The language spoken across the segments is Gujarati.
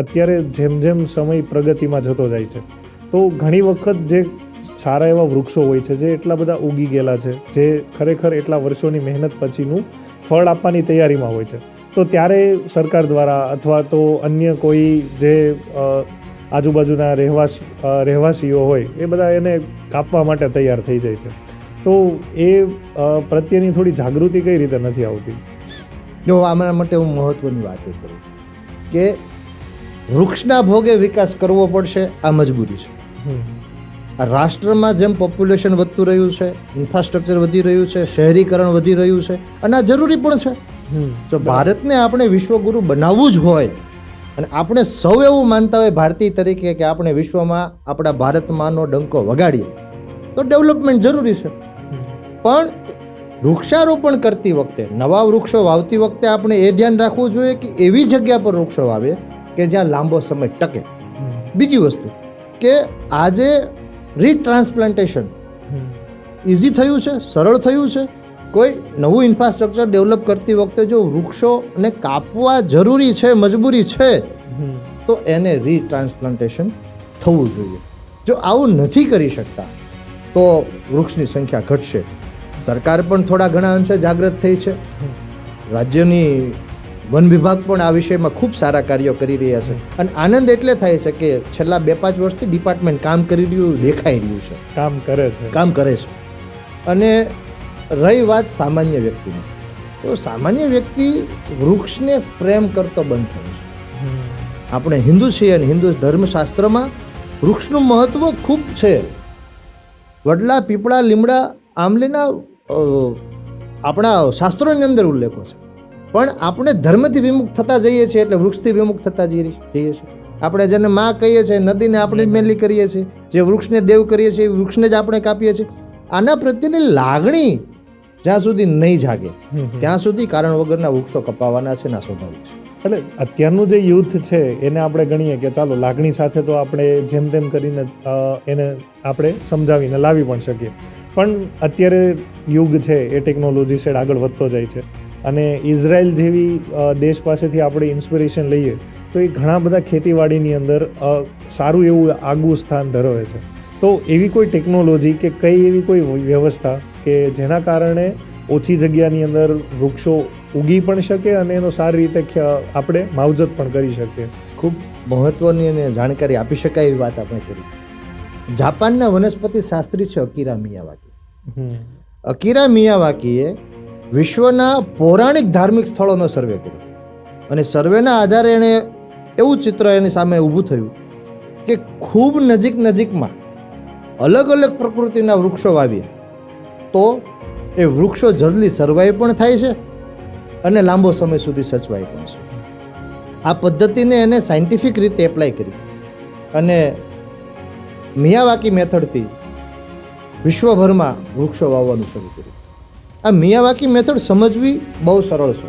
અત્યારે જેમ જેમ સમય પ્રગતિમાં જતો જાય છે, તો ઘણી વખત જે સારા એવા વૃક્ષો હોય છે, જે એટલા બધા ઉગી ગયેલા છે, જે ખરેખર એટલા વર્ષોની મહેનત પછીનું ફળ આપવાની તૈયારીમાં હોય છે. તો ત્યારે સરકાર દ્વારા અથવા તો અન્ય કોઈ જે આજુબાજુના રહેવાસ રહેવાસીઓ હોય, એ બધા એને કાપવા માટે તૈયાર થઈ જાય છે. તો એ પ્રત્યેની થોડી જાગૃતિ કઈ રીતે નથી આવતી? જો આના માટે હું મહત્વની વાત કરું કે વૃક્ષના ભોગે વિકાસ કરવો પડશે આ મજબૂરી છે. આ રાષ્ટ્રમાં જેમ પોપ્યુલેશન વધતું રહ્યું છે ઇન્ફ્રાસ્ટ્રક્ચર વધી રહ્યું છે શહેરીકરણ વધી રહ્યું છે અને આ જરૂરી પણ છે. તો ભારતને આપણે વિશ્વગુરુ બનાવવું જ હોય અને આપણે સૌ એવું માનતા હોય ભારતીય તરીકે કે આપણે વિશ્વમાં આપણા ભારતમાંનો ડંકો વગાડીએ તો ડેવલપમેન્ટ જરૂરી છે. પણ વૃક્ષારોપણ કરતી વખતે નવા વૃક્ષો વાવતી વખતે આપણે એ ધ્યાન રાખવું જોઈએ કે એવી જગ્યા પર વૃક્ષો વાવે કે જ્યાં લાંબો સમય ટકે. બીજી વસ્તુ કે આજે રીટ્રાન્સપ્લાન્ટેશન ઇઝી થયું છે સરળ થયું છે. કોઈ નવું ઇન્ફ્રાસ્ટ્રક્ચર ડેવલપ કરતી વખતે જો વૃક્ષોને કાપવા જરૂરી છે મજબૂરી છે તો એને રીટ્રાન્સપ્લાન્ટેશન થવું જોઈએ. જો આવું નથી કરી શકતા તો વૃક્ષની સંખ્યા ઘટશે. સરકાર પણ થોડા ઘણા અંશે જાગૃત થઈ છે. રાજ્યની વન વિભાગ પણ આ વિષયમાં ખૂબ સારા કાર્યો કરી રહ્યા છે. અને આનંદ એટલે થાય છે કે છેલ્લા બે પાંચ વર્ષથી ડિપાર્ટમેન્ટ કામ કરી રહ્યું દેખાઈ રહ્યું છે. કામ કરે છે. કામ કરે છે. અને રહી વાત સામાન્ય વ્યક્તિની. તો સામાન્ય વ્યક્તિ વૃક્ષને પ્રેમ કરતો બંધ થયો છે. આપણે હિન્દુ છીએ અને હિન્દુ ધર્મશાસ્ત્રમાં વૃક્ષનું મહત્વ ખૂબ છે. વડલા પીપળા લીમડા આમલીના આપણા શાસ્ત્રોની અંદર ઉલ્લેખો છે. પણ આપણે ધર્મથી વિમુખ થતા જઈએ છીએ એટલે વૃક્ષથી વિમુખ થતા જઈએ જઈએ છીએ. આપણે જેને માં કહીએ છીએ નદીને આપણે મેનલી મેલી કરીએ છીએ. જે વૃક્ષને દેવ કરીએ છીએ એ વૃક્ષને જ આપણે કાપીએ છીએ. આના પ્રત્યેની લાગણી જ્યાં સુધી નહીં જાગે ત્યાં સુધી કારણ વગરના વૃક્ષો કપાવાના છે ના સ્વાભાવિક છે. એટલે અત્યારનું જે યુથ છે એને આપણે ગણીએ કે ચાલો લાગણી સાથે તો આપણે જેમ તેમ કરીને એને આપણે સમજાવીને લાવી પણ શકીએ. પણ અત્યારે યુગ છે એ ટેકનોલોજી સાઈડ આગળ વધતો જાય છે. અને ઇઝરાયલ જેવી દેશ પાસેથી આપણે ઇન્સ્પિરેશન લઈએ તો એ ઘણા બધા ખેતીવાડીની અંદર સારું એવું આગવું સ્થાન ધરાવે છે. તો એવી કોઈ ટેકનોલોજી કે કઈ એવી કોઈ વ્યવસ્થા કે જેના કારણે ઓછી જગ્યાની અંદર વૃક્ષો ઉગી પણ શકે અને એનો સારી રીતે આપણે માવજત પણ કરી શકીએ. ખૂબ મહત્વની અને જાણકારી આપી શકાય એવી વાત આપણે કરી. જાપાનના વનસ્પતિ શાસ્ત્રી છે અકીરા મિયાવાકી. અકીરા મિયાવાકીએ વિશ્વના પૌરાણિક ધાર્મિક સ્થળોનો સર્વે કર્યો. અને સર્વેના આધારે એણે એવું ચિત્ર એની સામે ઊભું થયું કે ખૂબ નજીક નજીકમાં અલગ અલગ પ્રકૃતિના વૃક્ષો વાવીએ. તો એ વૃક્ષો જલ્દી સર્વાઈવ પણ થાય છે અને લાંબો સમય સુધી સચવાય પણ છે. આ પદ્ધતિને એને સાયન્ટિફિક રીતે એપ્લાય કરી. અને મિયાવાકી મેથડથી વિશ્વભરમાં વૃક્ષો વાવવાનું શરૂ કર્યું. આ મિયાવાકી મેથડ સમજવી બહુ સરળ છે.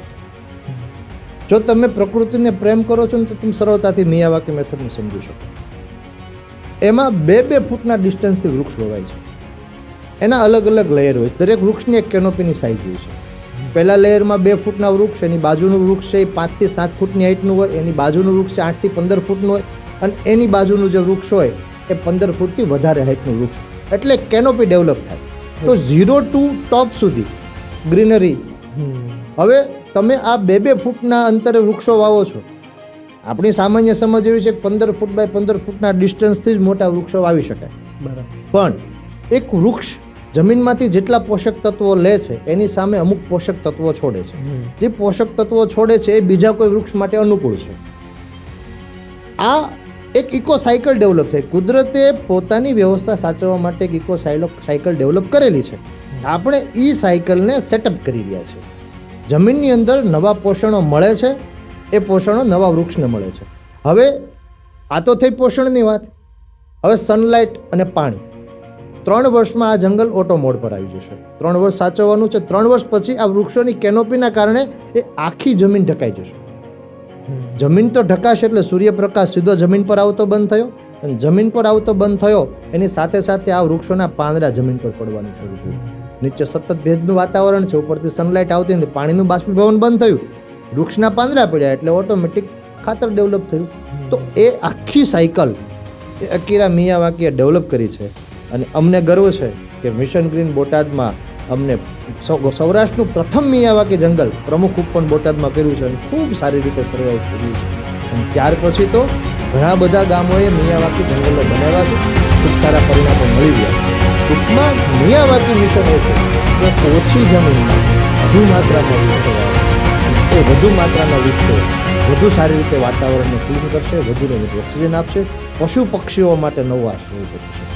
જો તમે પ્રકૃતિને પ્રેમ કરો છો ને તો તમે સરળતાથી મિયાવાકી મેથડને સમજી શકો. એમાં બે બે ફૂટના ડિસ્ટન્સથી વૃક્ષ વવાય છે. એના અલગ અલગ લેયર હોય દરેક વૃક્ષની એક કેનોપીની સાઇઝ હોય છે. પહેલા લેયરમાં બે ફૂટના વૃક્ષ એની બાજુનું વૃક્ષ છે એ પાંચથી સાત ફૂટની હાઇટનું હોય એની બાજુનું વૃક્ષ છે આઠથી પંદર ફૂટનું હોય અને એની બાજુનું જે વૃક્ષ હોય એ પંદર ફૂટથી વધારે હાઇટનું વૃક્ષ. એટલે કેનોપી ડેવલપ થાય. તો ઝીરો ટુ ટોપ સુધી ગ્રીનરી. હવે તમે આ બે બે ફૂટના અંતરે વૃક્ષો વાવો છો. આપણી સામાન્ય સમજ એવી છે કે પંદર ફૂટ બાય પંદર ફૂટના ડિસ્ટન્સથી જ મોટા વૃક્ષો વાવી શકાય. બરાબર. પણ એક વૃક્ષ જમીનમાંથી જેટલા પોષક તત્વો લે છે એની સામે અમુક પોષક તત્વો છોડે છે. જે પોષક તત્વો છોડે છે એ બીજા કોઈ વૃક્ષ માટે અનુકૂળ છે. આ એક ઇકો સાયકલ ડેવલપ થઈ કુદરતે પોતાની વ્યવસ્થા સાચવવા માટે એક ઇકો સાયકલ ડેવલપ કરેલી છે. આપણે ઈ સાયકલને સેટઅપ કરી રહ્યા છીએ. જમીનની અંદર નવા પોષણો મળે છે, એ પોષણો નવા વૃક્ષને મળે છે. હવે આ તો થઈ પોષણની વાત. હવે સનલાઇટ અને પાણી. ત્રણ વર્ષમાં આ જંગલ ઓટો મોડ પર આવી જશે. ત્રણ વર્ષ સાચવવાનું છે, ત્રણ વર્ષ પછી આ વૃક્ષોની કેનોપીના કારણે એ આખી જમીન ઢકાઈ જશે. જમીન તો ઢકાશે એટલે સૂર્યપ્રકાશ સીધો જમીન પર આવતો બંધ થયો. અને જમીન પર આવતો બંધ થયો, એની સાથે સાથે આ વૃક્ષોના પાંદડા જમીન પર પડવાનું શરૂ થયું. નીચે સતત ભેજનું વાતાવરણ છે, ઉપરથી સનલાઇટ આવતી નથી, પાણીનું બાષ્પીભવન બંધ થયું. વૃક્ષના પાંદડા પડ્યા એટલે ઓટોમેટિક ખાતર ડેવલપ થયું. તો એ આખી સાયકલ એ અકીરા મિયાવાકીએ ડેવલપ કરી છે. અને અમને ગર્વ છે કે મિશન ગ્રીન બોટાદમાં અમને સૌરાષ્ટ્રનું પ્રથમ મિયાવાકી જંગલ પ્રમુખ ઉપવન બોટાદમાં કર્યું છે અને ખૂબ સારી રીતે સર્વાઈવ કર્યું છે. અને ત્યાર પછી તો ઘણા બધા ગામોએ મિયાવાકી જંગલો બનાવ્યા છે. ખૂબ સારા પરિણામો મળી ગયા ટૂંકમાં મિયાવાકી મિશન એ છે. કે ઓછી જમીનમાં વધુ માત્રામાં વૃક્ષો. એ વધુ માત્રામાં વૃક્ષો વધુ સારી રીતે વાતાવરણને ક્લીન કરશે, વધુને વધુ ઓક્સિજન આપશે, પશુ પક્ષીઓ માટે નવું આશ્રય બનશે.